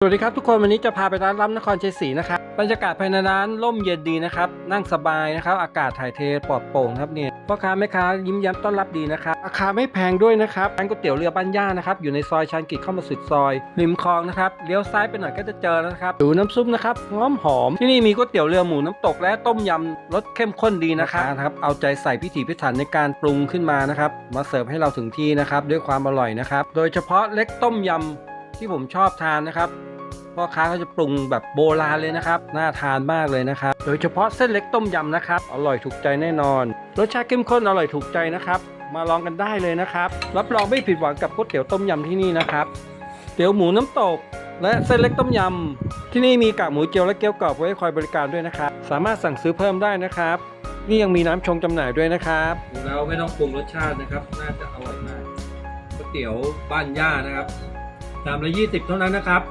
สวัสดีครับทุกคนวันนี้จะพาไปร้านล้ำนครชัยศรีนะครับบรรยากาศภายในร้านร่มเย็นดีนะครับนั่งสบายนะครับอากาศถ่ายเทปลอดโปร่งครับเนี่ยพ่อค้าแม่ค้ายิ้มย้มต้อนรับดีนะครับราคาไม่แพงด้วยนะครับร้านก๋วยเตี๋ยวเรือบ้านย่านะครับอยู่ในซอยชานกิจเข้ามาสุดซอยริมคลองนะครับเลี้ยวซ้ายไปหน่อยก็จะเจอแล้วนะครับดูน้ำซุปนะครับหอมหอมที่นี่มีก๋วยเตี๋ยวเรือหมูน้ำตกและต้มยำรสเข้มข้นดีนะครับนะครับเอาใจใส่พิถีพิถันในการปรุงขึ้นมานะครับมาเสิร์ฟให้เราถึงที่นะครับด้วยความอร่อยนะครับโดยเฉพาะเล็กต้มยำที่ผมชอบทานนะครับ พ่อค้าเขาจะปรุงแบบโบราณเลยนะครับน่าทานมากเลยนะครับ โดยเฉพาะเส้นเล็กต้มยำนะครับอร่อยถูกใจแน่นอน รสชาติเข้มข้นอร่อยถูกใจนะครับ มาลองกันได้เลยนะครับ รับรองไม่ผิดหวังกับก๋วยเตี๋ยวต้มยำที่นี่นะครับเตี๋ยวหมูน้ำตก และเส้นเล็กต้มยำที่นี่มีกากหมูเจียวและเกี๊ยวกรอบไว้คอยบริการด้วยนะครับสามารถสั่งซื้อเพิ่มได้นะครับ นี่ยังมีน้ำชงจำหน่ายด้วยนะครับดูแล้วไม่ต้องปรุงรสชาตินะครับ น่าจะอร่อยมากก๋วยเตี๋ยวบ้านย่านะครับชามละ20 เท่านั้นนะครับ